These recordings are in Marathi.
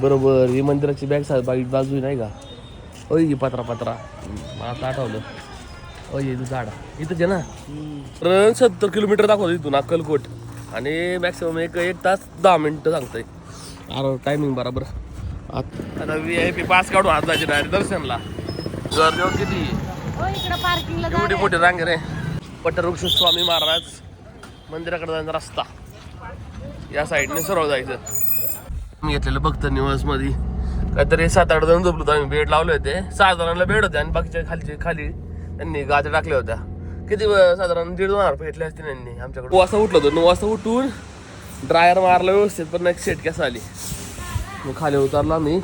बरोबर ही मंदिराची बॅग सा बाई बाजू नाही का? ओय ही पत्रा पत्रा. मला आता आठवलं. ओय इथं झाड. इथंच आहे ना? तर सत्तर किलोमीटर दाखवतो इथून अक्कलकोट. आणि मॅक्सिमम एक एक तास दहा मिनटं सांगतंय. अरे टायमिंग बरोबर. आता व्ही आय पी पास काढून हात जायचे डायरेक्ट दर्शनला. गर्दी बघ किती? हो एवढी मोठी रांग रे. पटवृक्ष स्वामी महाराज मंदिराकडे जायचा रस्ता. या साईडने सरळ जायचं. घेतलेलं भक्त निवासमध्ये काहीतरी सात आठ जण झोपलो होतो आम्ही. बेड लावले होते. सहा जणांना बेड होते आणि बाकीच्या खालचे खाली त्यांनी गाद्या टाकल्या होत्या. किती साधारण दीड दोन हजार रुपये घेतले असते त्यांनी आमच्याकडे नऊ वाजता उठलो होतो. नऊ वाजता उठून ड्रायर मारला व्यवस्थित पण एक सेट कॅस आली. मग खाली उतरलो आम्ही.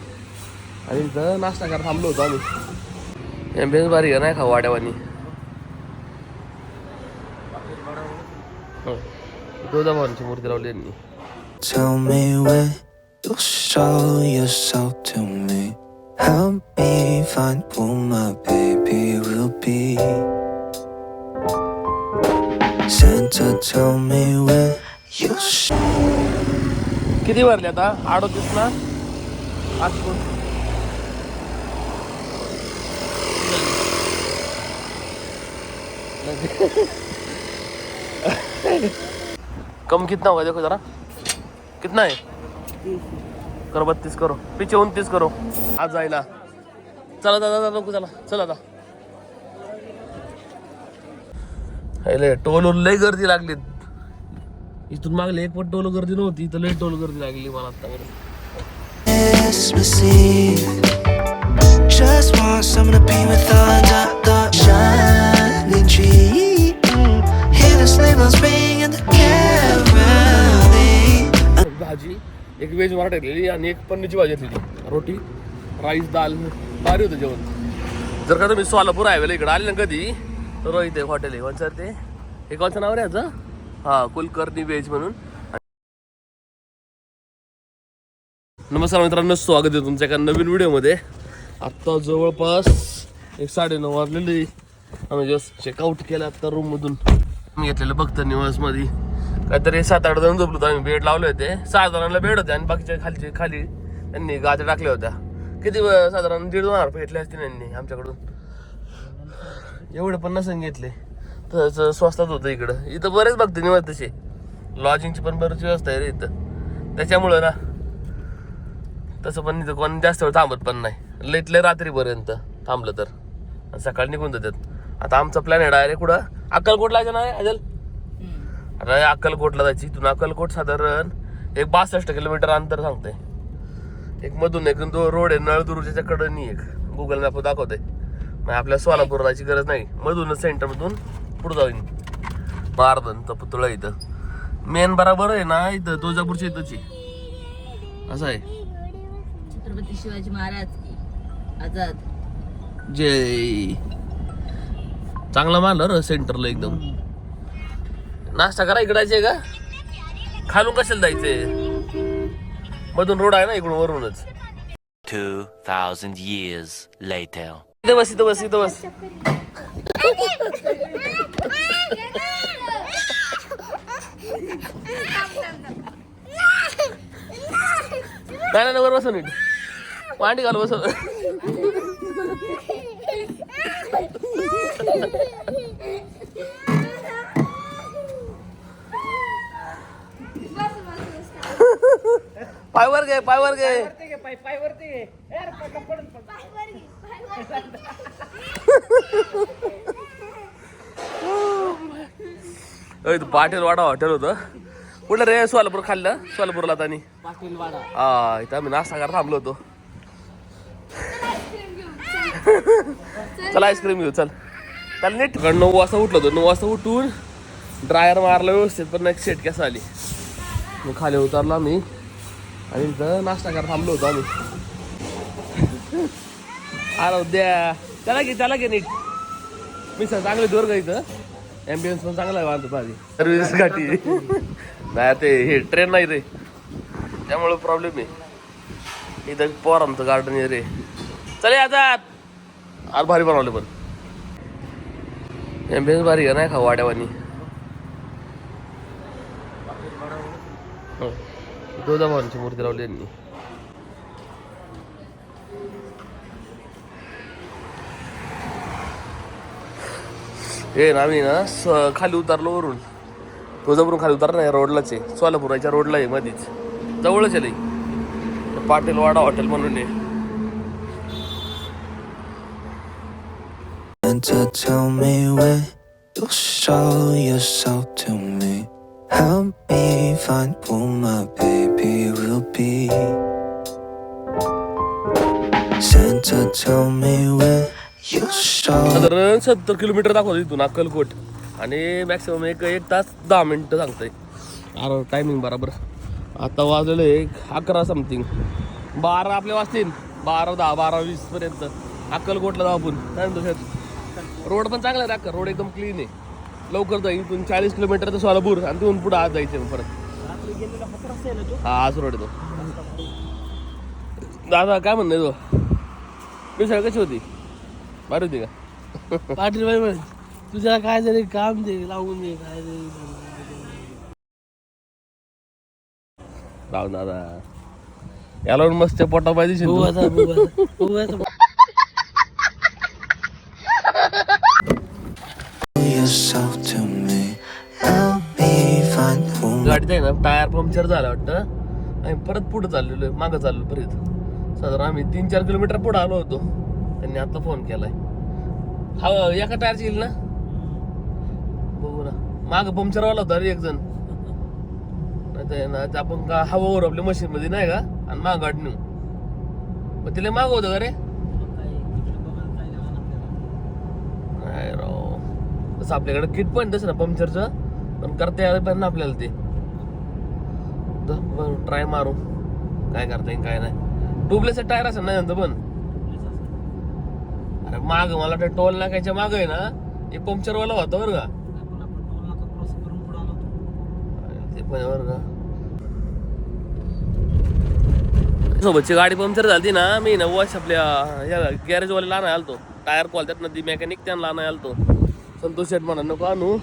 आणि इथं नाश्ता करायला थांबलो होतो आम्ही. एम्बियन्स भारी आहे नाही खाऊ वाड्यावानी. तुळजाभवानीची मूर्ती लावली यांनी. Tell me you'll show yourself to me. Help me find who my baby will be. Santa, tell me when you'll show. किती भरले आता अडोतीस ना आज कोण कम कितना होगा देखो जरा कितना है करो बत्तीस करो पीछे उनतीस करो. आज जायला चला दादा दादा नको चला. चला दादा. टोल उरले गर्दी लागली. इथून मागली एकवट टोल गर्दी नव्हती इथं लय टोल गर्दी लागली मला आता. Just want some to be with us एक व्हेज मराठी टाकलेली आणि एक पनीरची भाजी घेतलेली. रोटी राईस दाल भारी होतं जेवण. जर का तुम्ही सोलापूर हायवेला इकडे आले ना कधी तर इथे हॉटेल आहे. कोणचं ते? हे कोणचं नाव रे याचं? हां कुलकर्णी व्हेज म्हणून. नमस्कार मित्रांनो स्वागत आहे तुमच्या एका नवीन व्हिडिओमध्ये. आत्ता जवळपास एक साडेनऊ वाजलेली. आम्ही जस्ट चेकआउट केलं आत्ता रूममधून मी घेतलेलं भक्त निवासमध्ये. काहीतरी सात आठ जण झोपलो होतो आम्ही. बेड लावले होते. सहा जणांना बेड होते आणि बाकीच्या खालचे खाली त्यांनी गाद्या टाकल्या होत्या. किती साधारण दीड दोन हजार रुपये घेतले असतील त्यांनी आमच्याकडून. एवढे पण नसून घेतले. तसं स्वस्तात होतं इकडं. इथं बरेच बघते निवास तसे. लॉजिंगची पण बरीच व्यवस्था आहे रे इथं. त्याच्यामुळं ना तसं पण इथं कोण जास्त वेळ थांबत पण नाही. लईत रात्रीपर्यंत थांबलं तर. सकाळी निघून जातात. आता आमचा प्लॅन आहे डायरेक्ट कुठं? अक्कलकोटला जाणार आहे अजल? आता अक्कलकोटला जायची. इथून अक्कलकोट साधारण एक बासष्ट किलोमीटर अंतर सांगते एक मधून एक तो रोड आहे नळदुर्गच्या कडनी एक. गुगल मॅप दाखवते मग आपल्या सोलापूर जायची गरज नाही. मधूनच सेंटर मधून पुढे जाऊन तर पुतळा इथं. मेन बराबर आहे ना इथं तुळजापूरच्या इथंची. असं आहे. छत्रपती शिवाजी महाराज आझाद. जय. चांगला मारलं र सेंटरला एकदम. नाश्ता करा इकडे जायचंय का? खालून कशाला जायचंय? मधून रोड आहे ना इकडून वरूनच. 2,000 years later. इथं बस इथं बस इथं बस. नाही नाही वर बसव नीट. मांडी घाल बसव पायवर घे पायवर घे. पाटील वाडा हॉटेल होतं. कुठलं रे? सोलापूर खाल्लं सोलापूरला आता आणि. हा इथं आम्ही नाश्ता करायला थांबलो होतो. चल आईस्क्रीम घेऊ चल. चल नीट. कारण नऊ वाजता उठलो होतो. नऊ वाजता उठून ड्रायर मारला व्यवस्थित पण एक सेट कॅस आली मग खाली उतरलो आम्ही. आणि इथं नाश्ता करायला थांबलो होतो आम्ही. आलो द्या त्याला घे त्याला घे नीट. मी सर चांगले दोर का इथं. पण चांगला आहे बांधतो भारी. सर्व्हिस गाठी नाही ते हे ट्रेन नाही रे. त्यामुळे प्रॉब्लेम आहे. इथं पोर आमचं गार्डन आहे रे. चल याच्यात आज भारी बनवले पण. ॲम्बियन्स भारी आहे नाही का वाड्यावानी? गोदामांची मूर्ती लावली यांनी. हे ना आम्ही ना स- खाली उतरलो वरून. तुळजापूरून खाली उतरला नाही रोडलाच आहे. सोलापुराच्या रोडला आहे मध्येच जवळच आहे लई. पाटील वाडा हॉटेल म्हणून आहे. To tell me when you'll show yourself to me. Help me find who my baby will be. Santa, tell me when you show. साधारण सत्तर किलोमीटर दाखवतो इथून अक्कलकोट. आणि मॅक्सिमम एक एक तास दहा मिनिटं सांगतंय. अरे टायमिंग बरोबर. आता वाजलेलं आहे एक अकरा समथिंग बारा आपले वाजतील. बारा दहा बारा वीस पर्यंत. अक्कलकोटला जाऊ आपण. काय म्हणतो शेत रोड पण चांगला आहे अक्कल? रोड एकदम क्लीन आहे. लवकर जाईल इथून चाळीस किलोमीटर तर सोलापूर आणि तिथून पुढे आज जायचं मग परत. हा आज रोड येतो दादा काय म्हणणं आहे तो? मिसळ कशी होती? भारी होती का? पाटील बाई म्हण तुझ्याला काय तरी काम दे लावून दे काय तरी राव दादा. याला मस्त पोटा पाहिजे पंक्चर झाला वाटतं. आणि परत पुढे चाललेलो आहे मागं चाललो परत. साधारण आम्ही तीन चार किलोमीटर पुढे आलो होतो. त्यांनी आता फोन केलाय. हा एका टायरची येईल ना? बघू ना. माग पंक्चर वाला होता रे एक जण नाहीतर आहे ना आपण का हवा आपल्या मशीन मध्ये नाही का? आणि माग गाडी नेऊ. मग तिला माग होतं का रे? नाही राव. तसं आपल्याकडे किट पण तसं ना पंक्चरचं पण करता यायला पण आपल्याला ते. ट्राय मारू. काय करता येईल काय नाही. ट्यूबलेस टायर असेल ना नंतर पण. अरे माग मला ते टोल नाकायच्या माग आहे ना हे पंक्चर वाला होता बरं का. ते पण बरं का. सोबतची गाडी पंक्चर झाली ना मी ना वॉश आपल्या या गॅरेज वाले आणायला आलतो. टायर कॉल त्यात ना ती मेकॅनिक त्यांना आणायला आलतो. संतोष शेट म्हणा नको आणू.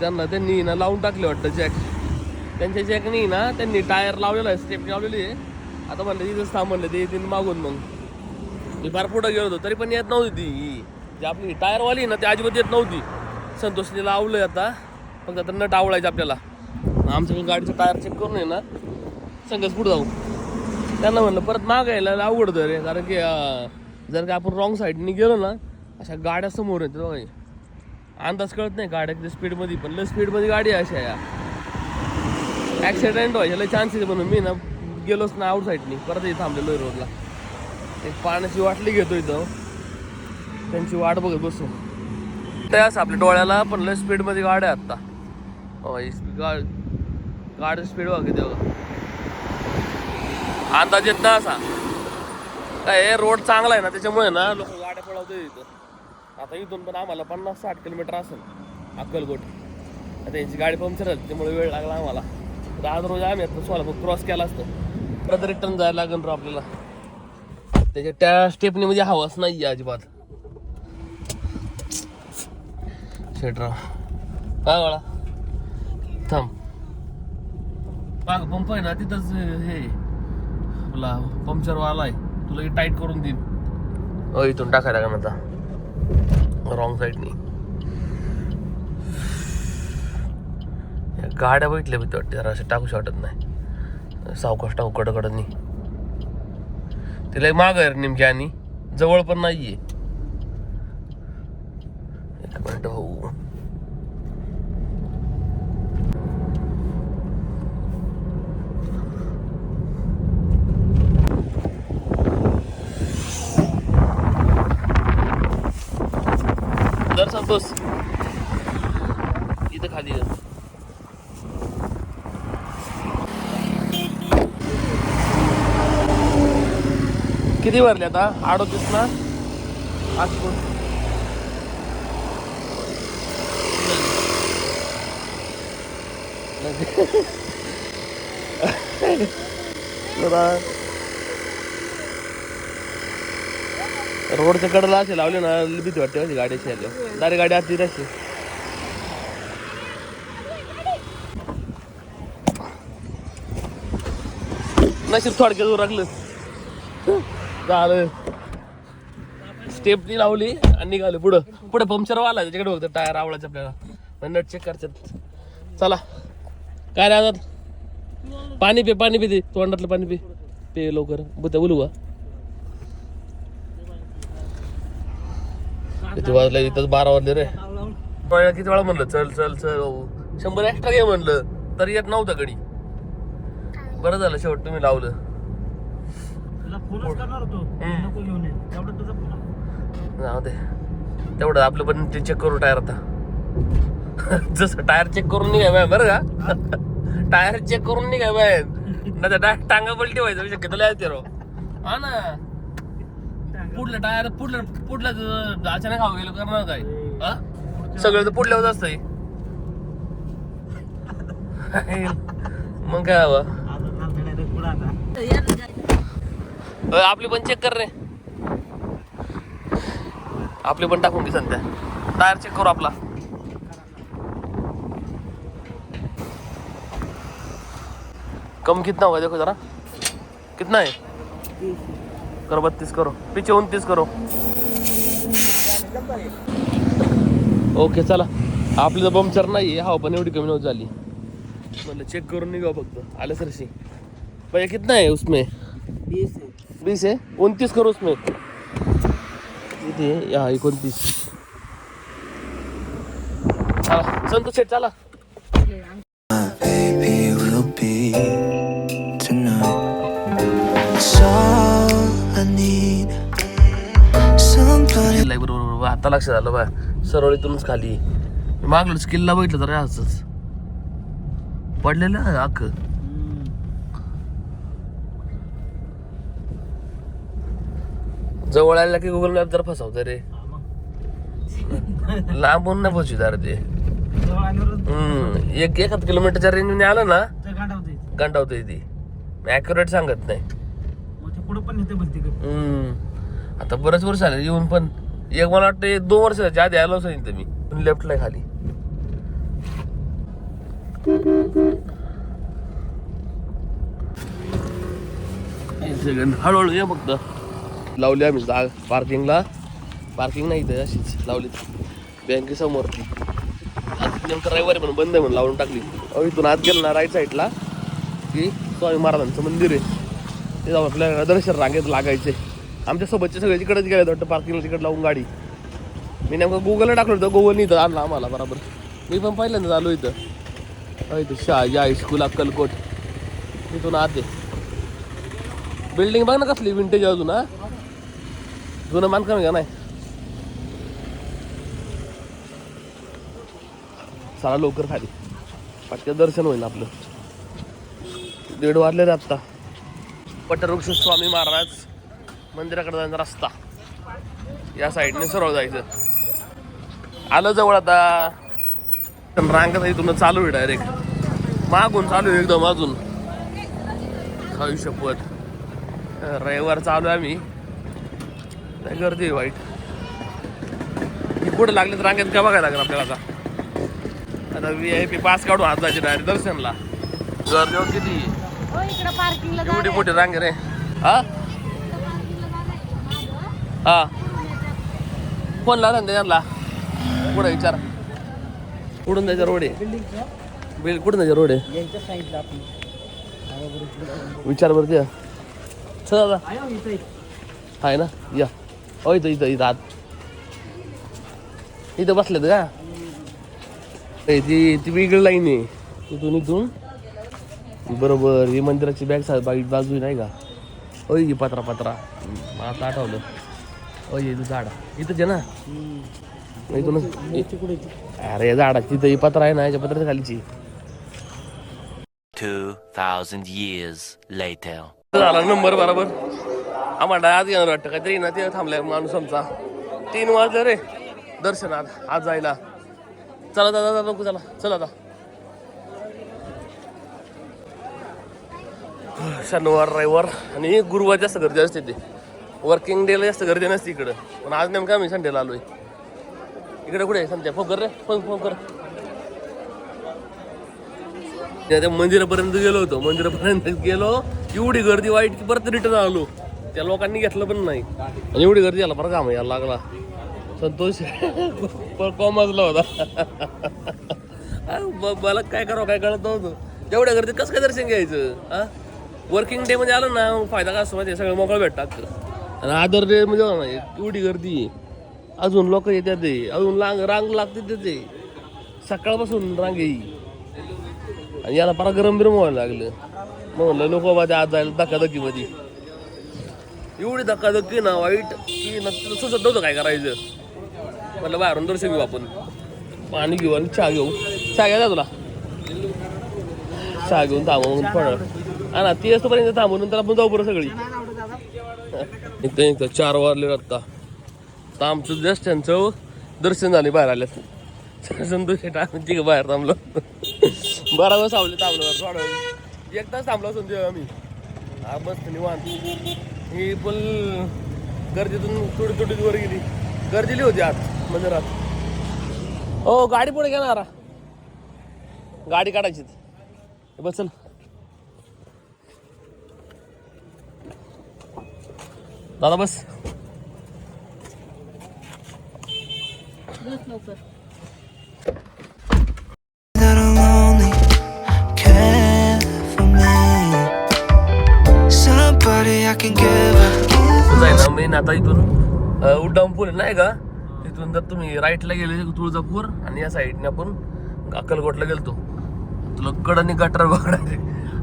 त्यांना त्यांनी ना लावून टाकले वाटतं जॅक त्यांच्या जॅकनी ना त्यांनी टायर लावलेला आहे स्टेपनी लावलेली आहे. आता म्हणलं तिथंच थांब म्हणलं ते येतील मागून मग. मी फार पुढं गेलो होतो तरी पण येत नव्हती ती. ही. जी आपली टायरवाली ना ती अजिबात येत नव्हती. संतोषने लावलंय आता फक्त आता नट आवडायचं आपल्याला. आमच्याकडे गाडीचं टायर चेक करून आहे ना संघच पुढं जाऊ. त्यांना म्हणलं परत मागायला अवघड रे. कारण की जर का आपण रॉंग साईडनी गेलो ना अशा गाड्या समोर येतात बघा अंदाज कळत नाही गाड्या स्पीडमध्ये पण लय स्पीडमध्ये गाडी आहे अशा या. ॲक्सिडेंट व्हायचे लय चान्सेस म्हणून मी ना गेलोच ना आउट साईडनी परत इथं थांबलेलो आहे रोडला एक पाण्याची वाटली घेतो इथं. त्यांची वाट बघत बसू. त्यास आपल्या डोळ्याला पण लय स्पीडमध्ये गाड्या आहे आत्ता हो गाड गाड स्पीड बघा किती अंदाज येत ना असा. काय हे रोड चांगला आहे ना त्याच्यामुळे ना लोक गाड्या पळवतो इथं. आता इथून पण आम्हाला पन्नास साठ किलोमीटर असेल अक्कलकोट. आता यांची गाडी पंक्चर झाली त्यामुळे वेळ लागला आम्हाला. तर आज रोज आम्ही आता सोलापूर क्रॉस केला असतं. परत रिटर्न जायला लागेल राव आपल्याला? त्याच्या त्या स्टेपनी म्हणजे हवाच नाही अजिबात. शेटराव काय वळा थांब. माग पंप आहे ना तिथंच हे आपला पंक्चर वाला आहे. तुला टाईट करून देईन. इथून टाकायला का म्हणता रॉंग साईडनी गाड्या बघितल्या भीती वाटते जरा असे टाकूशी वाटत नाही. सावकाश टाकू कडकडनी तिला एक माग आहे नेमकी आणि जवळ पण नाहीये. एक मिनिट हो दर संतोष इथं खाली ये. किती भरले आता? अडोतीस ना? आज कोण रोडच्या कडेला असे लावले ना भीती वाटते अशी गाडी आली. दारी गाडी आती अशी. नशीब थोडक्यात लागलं झालं. स्टेपनी लावली आणि निघालो पुढं. पुढे पंक्चर वाला त्याच्याकडे बघतो टायर आवडायचं आपल्याला. नट चेक करतात. चला. काय राहतात पाणी पे पाणी पे ते. तोंडातलं पाणी पे. पे लवकर. बुद्ध बोलू किती वाजले इथंच बारा वाजले रे. किती वेळा म्हणलं चल चल चल शंभर एक्स्ट्रा घे म्हणलं. तरी येत नव्हता गडी बरं झालं शेवट तुम्ही लावलं. फोनच करणार होतो. हम्म. नको घेऊन ये. तेवढं तुझा फोन आला. जाऊ दे तेवढं आपलं पण ते चेक करू टायर आता. जसं टायर चेक करून निघाय बरं का? टायर चेक करून निघाय बाय नाही तर टांगा पलटी व्हायचं शक्यतो लय ते रो हा ना? पुढलं टायर पुढलं पुढलं ज- अचानक हवं गेलं करणार काय? हा? सगळं तर पुढल्यावर असतंय. मग काय हवं? आता चालतं पुढं आता. आपली पण चेक कर रे. आपली पण टाकून घे सध्या. टायर चेक करू आपला. कम कितना होगा देखो जरा. कितना है? करो बत्तीस करो. पीछे उनतीस करो. ओके चला. आपली तर पंक्चर नाही हा पण एवढी कमी नव्हती झाली. म्हणलं चेक करून निघा फक्त. आलं सरशी. भैया कितना आहे उसमें? बीस आहे. वीस आहे. उनतीस करूच मी. किती आहे? या एकोणतीस. चला संतोष शेठ चला. बरोबर आता लक्षात आलं बा सरोळीतूनच खाली. मागलं स्किलला बघितलं तर असंच. पडलेलं आहे जवळ आला की गुगल मॅप जर फसवतं रे. लांबून नाही फसवित अरे ते. हम्म एक एखाद किलोमीटरच्या रेंजने आलं ना गंटावतंय ती. ॲक्युरेट सांगत नाही. हम्म. आता बरेच वर्ष झाले येऊन पण. एक मला वाटतं एक दोन वर्षाच्या आधी आलो सांगितलं मी लेफ्टला खाली. हळूहळू ये फक्त. लावली आम्ही जाग पार्किंगला पार्किंग नाही इथं अशीच लावली बँकेसमोर ती. नेमकं रविवारी पण बंद आहे म्हणून लावून टाकली. अहो इथून आत गेलो ना राईट साईडला की स्वामी महाराजांचं मंदिर आहे. ते जाऊन आपल्याला दर्शन रांगेत लागायचे. आमच्यासोबतचे सगळे तिकडेच गेले वाटतं पार्किंगला तिकडे लावून गाडी. मी नेमकं गुगलला टाकलं होतं गुगलनी इथं आणलं आम्हाला बरोबर. मी पण पहिल्यांदा आलो इथं. इथं शाहजी हायस्कूल अक्कलकोट. इथून आत आहे. बिल्डिंग बघ ना कसली विंटेज अजून हा. जुनं मान कमी का नाही? सारा लवकर खाली. पटकन दर्शन होईल आपलं. दीड वाजले रे आत्ता. पटवृक्ष स्वामी महाराज मंदिराकडे जाण्याचा रस्ता. या साईडने सरळ जायचं. आलं जवळ आता. पण रांगत इथून चालू आहे डायरेक्ट मागून चालू आहे एकदम अजून. खाऊ रविवार चालू आहे आम्ही. काय गर्दी आहे वाईट. पुढे लागले तर रांगेत काय बघायला लागेल आपल्याला आता. आता व्ही आय पी पास काढून हात जायचे डायरेक्ट दर्शनला. गर्दी किती. हो इकडं पार्किंगला एवढी मोठी रांग रे. हा? हा. फोन लावला ना त्याच्याला पुढे विचार. कुठून जायचा रोड आहे? बिल कुठून जायचा रोड आहे? यांच्या साईडला आपण विचार बरं त्या चल. आहे ना? या. हो इथं इथं इथं आत. इथं बसलेत का? ती ती वेगळी लाईन आहे. इथून इथून. बरोबर ही मंदिराची बॅग सा बाई बाजू नाही का? ओय ही पत्रा पत्रा. मला आता आठवलं. ओय इथं झाड. इथंच आहे ना? इथूनच. ती? अरे या झाडाची तिथं ही पत्रा आहे ना याच्या पत्राच्या खालीची. 2,000 years later. झाला नंबर बरोबर. आम्हाला आज येणार वाटतं. काहीतरी ना ते थांबलाय माणूस आमचा. तीन वाजले रे. दर्शनात. आज जायला. चला दादा दादा नको चला. चला आता. शनिवार रविवार आणि गुरुवार जास्त गर्दी असते ते वर्किंग डेला जास्त गर्दी नसते इकडं. पण आज नेमकं आम्ही संडेला आलोय. इकडे कुठे आहे संध्या फोन कर रे. फोन फोन कर. त्या मंदिरापर्यंत गेलो होतो. मंदिरापर्यंत गेलो. एवढी गर्दी वाईट की परत रिटर्न आलो. त्या लोकांनी घेतलं पण नाही. आणि एवढी गर्दी आला बरं काम यायला लागला. संतोष कॉमजला होता. मला काय करावं काय कळत नव्हतं. एवढ्या गर्दीत कसं काय दर्शन घ्यायचं? हा? वर्किंग डे मध्ये आलं ना मग फायदा काय असतो माहिती? सगळं मोकळं भेटतात. आणि अदर डे बघा ना एवढी गर्दी. अजून लोक येतात ते. अजून रांग रांग लागते तिथे सकाळपासून रांग येई आणि याला फार गरम बिरम व्हायला लागलं. मग म्हणलं नको बाबा आज जायला धक्काधक्कीमध्ये. एवढी धक्काधक्की ना वाईट की नक्की सुचत नव्हतं काय करायचं? म्हटलं बाहेरून दर्शन घेऊ आपण. पाणी घेऊ आणि चहा घेऊ. चहा घ्या तुला? चहा घेऊन थांबवून मग फळ हा ना ती असतोपर्यंत थांबून नंतर आपण जाऊ बरं सगळी. इथं इथं चार वाजले आत्ता तर आमचं जस्ट त्यांचं दर्शन झाले बाहेर आल्यात. संतोष शेट आम्ही तिघं बाहेर थांबलो. बारा वाजता सावले थांबलो थोडा एक तास थांबलो असून आम्ही. हा मस्त निवांत. ही पण गर्दीतून थोडी थोडी वर गेली. गर्दीली होती आत मंदिरात म्हणजे हो गाडी पुढे घेणार. गाडी काढायची बसल बस दादा बस लवकर. मेन आता इथून अ, उड्डाण पूल आहे, नाही का? तिथून जर तुम्ही राईटला गेले तुळजापूर आणि या साईडने आपण अक्कलकोटला गेलतो. तुला कडाने गटर बघायचे.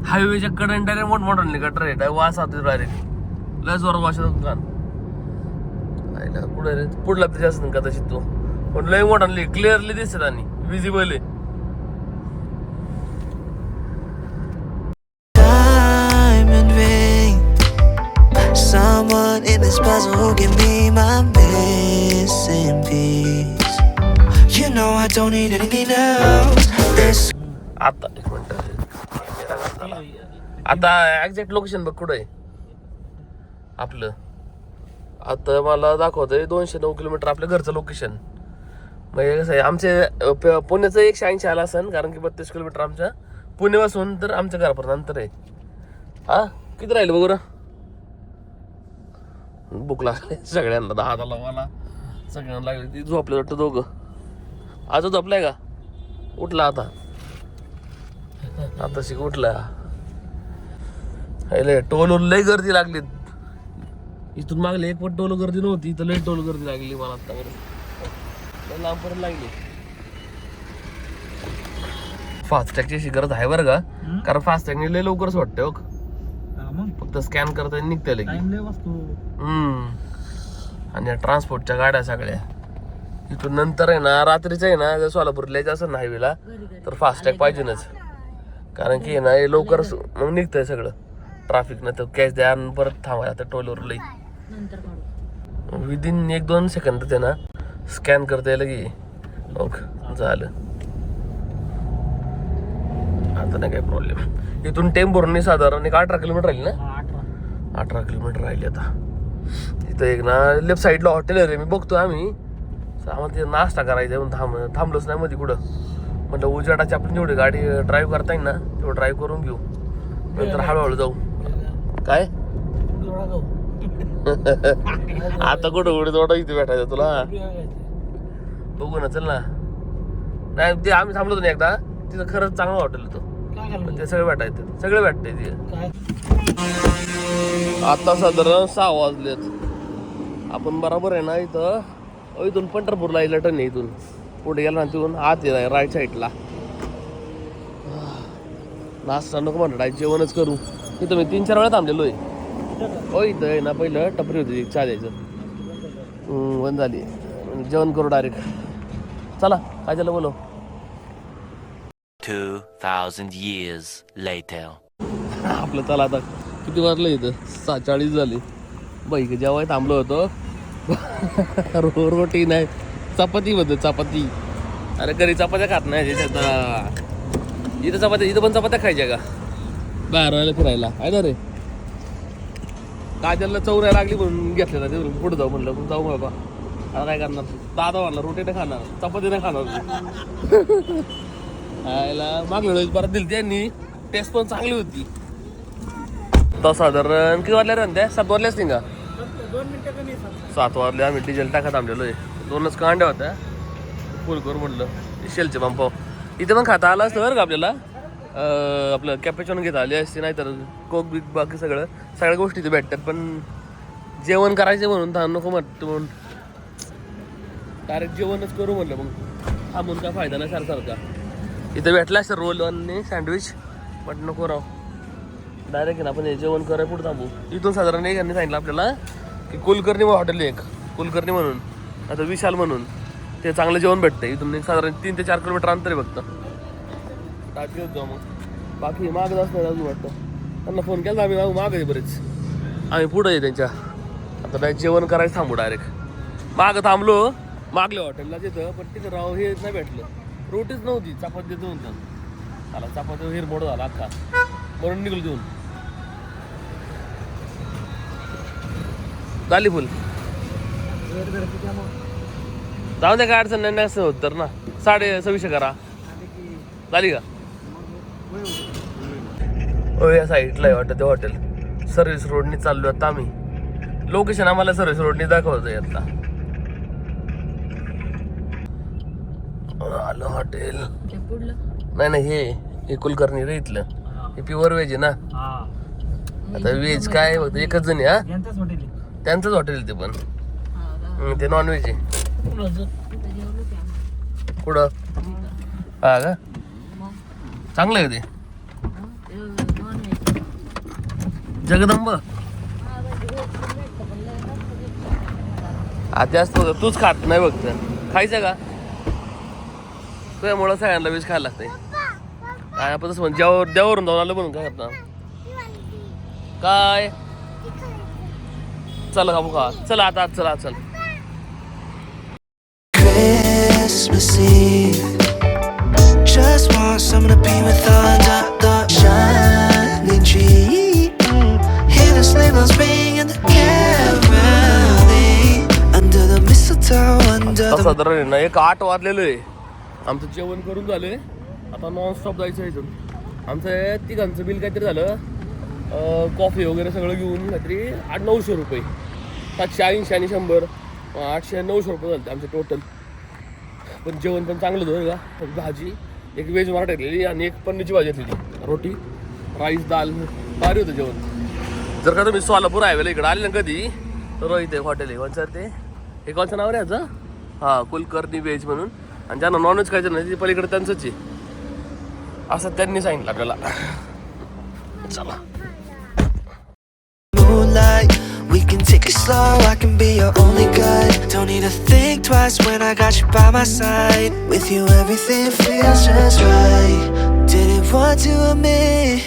हायवेच्या कडाने डायरेक्ट मोठमोठाले गटर आहे डाय वास होते डायरेक्ट लय जोर वास येतो कान पुढे पुढला तरी असं कदाचित तो. पण लय मोठाले क्लिअरली दिसत आणि विजिबल आहे. This puzzle who give me my missing piece. You know I don't need anything else. This आता एक मिनिट. आता एक्झॅक्ट लोकेशन बघ कुठं आहे. आपलं. आता मला दाखवतंय दोनशे नऊ किलोमीटर आपलं घरचं लोकेशन म्हणजे कसं आहे आमचे प- पुण्याचं एकशे ऐंशी आला असेल कारण की बत्तीस किलोमीटर आमच्या पुण्यापासून तर आमच्या घरापर्यंत अंतर आहे. हा? किती राहिलं बघू बुक लागले सगळ्यांना दहा दहा मला सगळ्यांना लागली. ती झोपले वाटतं दोघं. आज झोपलाय का? उठला आता. आता शिक उठला. लय टोल लय गर्दी लागली. इथून मागले एक पण टोल गर्दी नव्हती इथं लय टोल गर्दी लागली मला आता. बरं लांब पर्यंत लागली. फास्टॅगची अशी गरज आहे बरं का? कारण फास्टॅगने लय लवकरच वाटतं हो. फक्त स्कॅन करता निघते हम्म. आणि या ट्रान्सपोर्टच्या गाड्या सगळ्या. इथून नंतर आहे ना रात्रीचं आहे ना जर सोलापूरला यायचं असेल ना हायवेला तर फास्टॅग पाहिजेनच कारण की आहे ना हे लवकर मग निघतंय सगळं. ट्रॅफिक ना तर कॅश द्या आणि परत थांबा आता टोलवर लई. विदिन एक दोन सेकंद ते ना स्कॅन करता येईल की ओके झालं. आता नाही काय प्रॉब्लेम इथून टेंभुर्णी साधारण एक अठरा किलोमीटर राहील ना? अठरा. किलोमीटर राहिले आता. तिथं एक ना लेफ्ट साईडला हॉटेल आहे रे मी बघतो आम्ही. आम्हाला तिथे नाश्ता करायचा आहे, म्हणून थांब थांबलोच नाही मध्ये कुठं. म्हटलं उजाडाची आपण जेवढी गाडी ड्राईव्ह करता येईल ना तेवढं ड्राईव्ह करून घेऊ. नंतर हळूहळू जाऊ. काय? आता कुठं कुठे थोडं इथे भेटायचं तुला? बघू ना चल ना. नाही ते आम्ही थांबलो होतो ना एकदा. तिथं खरंच चांगलं हॉटेल होतं. ते सगळं भेटायचं सगळं तिथे काय? आता साधारण सहा वाजलेत. आपण बरोबर आहे ना इथं. इथून पंढरपूरला यायला टन आहे इथून. पुढे गेला ना तिथून आत आहे राईट साईडला नाश्ता नको म्हणलं डायरेक्ट जेवणच करू. इथं मी तीन चार वेळा थांबलेलो आहे. हो इथं आहे ना पहिलं टपरी होती चहा द्यायचं बंद झाली. जेवण करू डायरेक्ट चला काय झालं बोलो 2,000 years later. आपलं चला आता. किती वाजलं इथं? सहा चाळीस झाली. बाई का जेव्हा थांबलो होतो रो रोटी नाही. चपाती होतं चपाती. अरे घरी चपात्या खात नाही त्याच्यात इथं चपात्या इथं पण चपात्या खायच्या का? बाहेर राहायला फिरायला. आहे ना रे? काजलला चौऱ्या लागली म्हणून घेतलेला ते पुढे जाऊ म्हणलं जाऊ बाबा आता काय करणार? दादा म्हणला रोटी नाही खाणार चपाती नाही खाणार. खायला. मागल्या वेळेस परत दिली त्यांनी टेस्ट पण चांगली होती. आता साधारण किती वाजल्या रे त्या सात वाजल्याच नाही का? सात वाजले. आम्ही डिझेल टाकत थांबलेलो आहे. दोनच कांड्या होत्या. फुल करू म्हटलं शेलचे पंपाव इथे पण खाता आलं असतं बरं का आपल्याला? आपलं कॅपेचॉन घेता आली असते नाहीतर कोक बिक बाकी सगळं. सगळ्या गोष्टी इथे भेटतात पण जेवण करायचे म्हणून थांब नको म्हणतो म्हणून. डायरेक्ट जेवणच करू म्हणलं मग. थांबून काय फायदा नाही सारखा. इथं भेटला असतं रोल आणि सँडविच बट नको राव डायरेक्ट ना आपण हे जेवण करा पुढे थांबू. इथून साधारण एक यांनी सांगितलं आपल्याला की कुलकर्णी हॉटेल एक. कुलकर्णी म्हणून. आता विशाल म्हणून. ते चांगलं जेवण भेटतं इथून एक साधारण तीन ते चार किलोमीटर अंतर आहे फक्त. टाकी होतो मग. बाकी मागच असणार अजून वाटतं. त्यांना फोन केला आम्ही माग माग आहे बरेच. आम्ही पुढं आहे त्यांच्या. आता डायरेक्ट जेवण करायचं थांबू डायरेक्ट मागं थांबलो. मागल्या हॉटेलला तिथं पण तिथं राव हे नाही भेटलं. रोटीच नव्हती चपाती देतो म्हणतात त्याला चपाती हिरमोड झाला अख्खा. म्हणून निघलो देऊन. झाली फुल. जाऊ द्या काय अडचण नाही नाही असं होत तर ना. साडे सव्वीसशे करा. झाली का? हो या साईडला आहे वाटतं ते हॉटेल. सर्व्हिस रोडनी चाललो आता आम्ही. लोकेशन आम्हाला सर्व्हिस रोडनी दाखवतंय आता. आलं हॉटेल. नाही नाही हे हे कुलकर्णी रे इथलं. हे प्युअर व्हेज आहे ना. आता व्हेज काय फक्त एकच जण आहे हा? त्यांचंच हॉटेल ते पण. ते नॉन व्हेज आहे. कुठं हा का? चांगलं आहे ते? जगदंब. हा जास्त होतं. तूच खात नाही फक्त खायचं का? त्यामुळं सगळ्यांना बीज खायला लागते काय आपण तसं म्हणजे जेव्हा देवावरून जाऊन आलं म्हणून काय करता काय? चल का बघा चल आता आज चला. चल एक आठ वाजलेलो आहे. आमचं जेवण करून झालंय आता नॉन स्टॉप जायचं आहे इथून. आमचं तिघांचं बिल काहीतरी झालं. कॉफी वगैरे सगळं घेऊन काहीतरी आठ नऊशे रुपये. सातशे ऐंशी आणि शंभर. आठशे नऊशे रुपये झाले आमचे टोटल पण जेवण पण चांगलं होतं का. भाजी एक व्हेज मराठी घेतलेली आणि एक पनीरची भाजी घेतलेली. रोटी राईस दाल. भारी होतं जेवण. जर का तुम्ही सोलापूर हायवेला इकडे आले ना कधी तर इथे हॉटेल आहे. कोणचं ते? हे कोणचं नाव रे याचं हां कुलकर्णी व्हेज म्हणून. आणि ज्यांना नॉनव्हेज खायचं नाही ते पलीकडे त्यांचंच आहे असं त्यांनी सांगितलं आपल्याला चला moonlight. We can take it slow, I can be your only guide. Don't need to think twice when I got you by my side. With you, everything feels just right. Didn't want to admit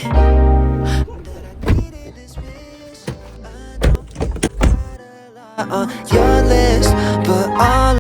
that I needed this wish. I know you got a lot on your list, but all